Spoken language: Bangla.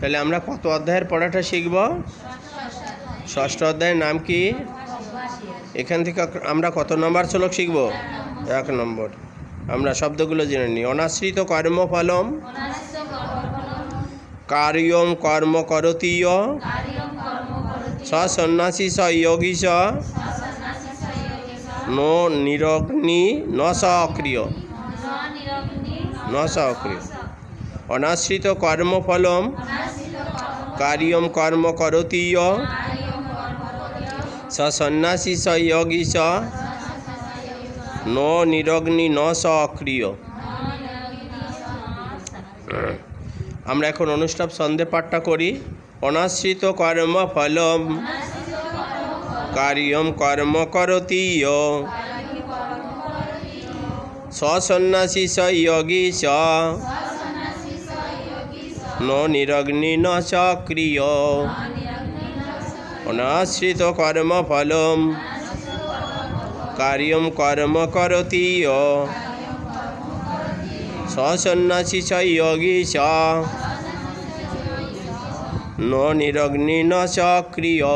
তাহলে আমরা কত অধ্যায়ের পড়াটা শিখব? ষষ্ঠ অধ্যায়ের নাম কি? এখান থেকে আমরা কত নম্বর শ্লোক শিখব? এক নম্বর। আমরা শব্দগুলো জেনে নিই। অনাশ্রিত কর্মফলম কার্যম কর্ম করতীয়। সন্ন্যাসী স যোগী স। নো নিরগ্নি ন সক্রিয়। ন সক্রিয়। অনাশ্রিত কর্মফলম। কার্যম কর্ম করতীয়। স সন্ন্যাসী স যোগী স। নো নিরগ্নি ন সক্রিয় আমরা এখন অনুষ্ঠান সন্ধে পাঠটা করি। অনাশ্রিত কর্ম ফলম কার্যম কর্ম করতীয়। সন্ন্যাসী স যোগী স। ন নিরগ্নি ন সক্রিয়। অনাশ্রিত কর্ম ফলম। কার্যম কর্ম করতীয়। সন্ন্যাসী সয়োগী যোগী স ন নিরগ্নি ন সক্রিয়।